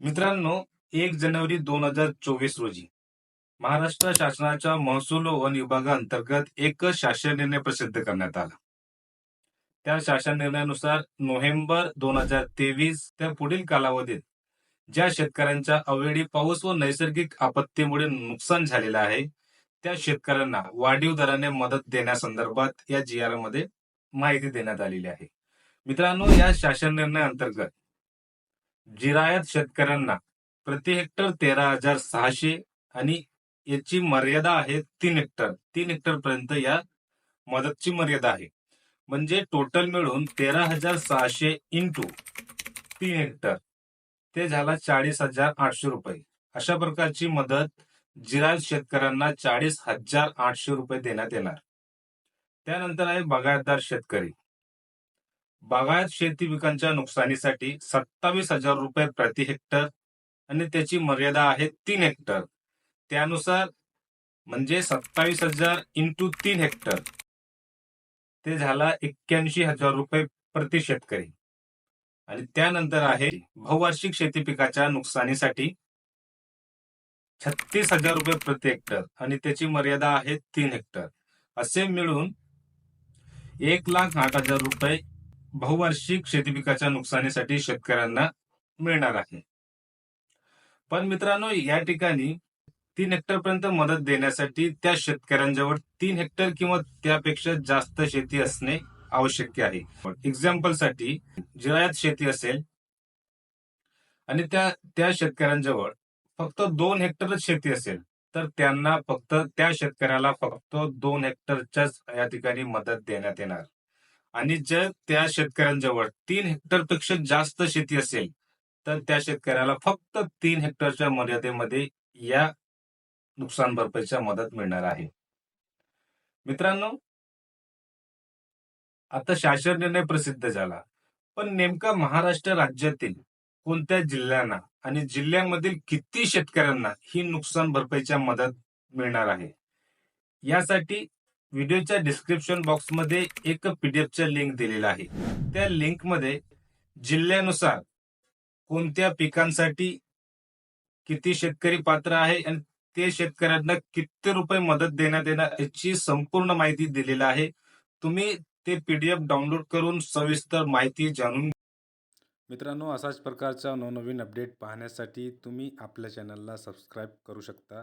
मित्रांनो एक जानेवारी दोन हजार चोवीस रोजी महाराष्ट्र शासनाच्या महसूल वन विभागाअंतर्गत एक शासन निर्णय प्रसिद्ध करण्यात आला. त्या शासन निर्णयानुसार नोव्हेंबर दोन हजार तेवीस त्या पुढील कालावधीत ज्या शेतकऱ्यांच्या अवेळी पाऊस व नैसर्गिक आपत्तीमुळे नुकसान झालेलं आहे त्या शेतकऱ्यांना वाढीव दराने मदत देण्यासंदर्भात या जी आरमध्ये माहिती देण्यात आलेली आहे. मित्रांनो या शासन निर्णय अंतर्गत जिरायत शेतकऱ्यांना प्रति हेक्टर तेरा हजार सहाशे आणि याची मर्यादा आहे तीन हेक्टर. तीन हेक्टर पर्यंत या मदतची मर्यादा आहे. म्हणजे टोटल मिळून तेरा हजार सहाशे इंटू तीन हेक्टर. ते झाला चाळीस हजार आठशे रुपये. अशा प्रकारची मदत जिरायत शेतकऱ्यांना चाळीस हजार आठशे रुपये देण्यात येणार. त्यानंतर आहे बागायतदार शेतकरी. बागायत शेती पिकांच्या नुकसानीसाठी सत्तावीस हजार रुपये प्रति हेक्टर आणि त्याची मर्यादा आहे तीन हेक्टर. त्यानुसार म्हणजे सत्तावीस हजार इंटू तीन हेक्टर. ते झाला एक्क्याऐंशी हजार रुपये प्रति शेतकरी. आणि त्यानंतर आहे बहुवार्षिक शेती पिकाच्या नुकसानीसाठी छत्तीस हजार रुपये प्रति हेक्टर आणि त्याची मर्यादा आहे तीन हेक्टर. असे मिळून एक लाख आठ हजार रुपये बहुवार्षिक शेती पिकाच्या नुकसानीसाठी शेतकऱ्यांना मिळणार आहे. पण मित्रांनो या ठिकाणी तीन हेक्टर पर्यंत मदत देण्यासाठी त्या शेतकऱ्यांजवळ तीन हेक्टर किंवा त्यापेक्षा जास्त शेती असणे आवश्यक आहे. एक्झाम्पलसाठी जिरायत शेती असेल आणि त्या त्या शेतकऱ्यांजवळ फक्त दोन हेक्टरच शेती असेल तर त्यांना फक्त त्या शेतकऱ्याला फक्त दोन हेक्टरच्याच या ठिकाणी मदत देण्यात येणार. आणि जर त्या शेतकऱ्यांजवळ तीन हेक्टरपेक्षा जास्त शेती असेल तर त्या शेतकऱ्याला फक्त तीन हेक्टरच्या मर्यादेमध्ये या नुकसान भरपाईच्या मदत मिळणार आहे. मित्रांनो आता शासन निर्णय प्रसिद्ध झाला पण नेमका महाराष्ट्र राज्यातील कोणत्या जिल्ह्यांना आणि जिल्ह्यांमधील किती शेतकऱ्यांना ही नुकसान भरपाईच्या मदत मिळणार आहे? यासाठी व्हिडिओच्या डिस्क्रिप्शन बॉक्समध्ये एक पीडीएफचा लिंक दिलेला आहे. त्या लिंकमध्ये जिल्ह्यानुसार कोणत्या पिकांसाठी किती शेतकरी पात्र आहे आणि ते शेतकऱ्यांना किती रुपये मदत देण्यात येणार याची संपूर्ण माहिती दिलेली आहे. तुम्ही ते पीडीएफ डाउनलोड करून सविस्तर माहिती जाणून मित्रांनो असाच प्रकारचा नवनवीन अपडेट पाहण्यासाठी तुम्ही आपल्या चॅनलला सबस्क्राईब करू शकता.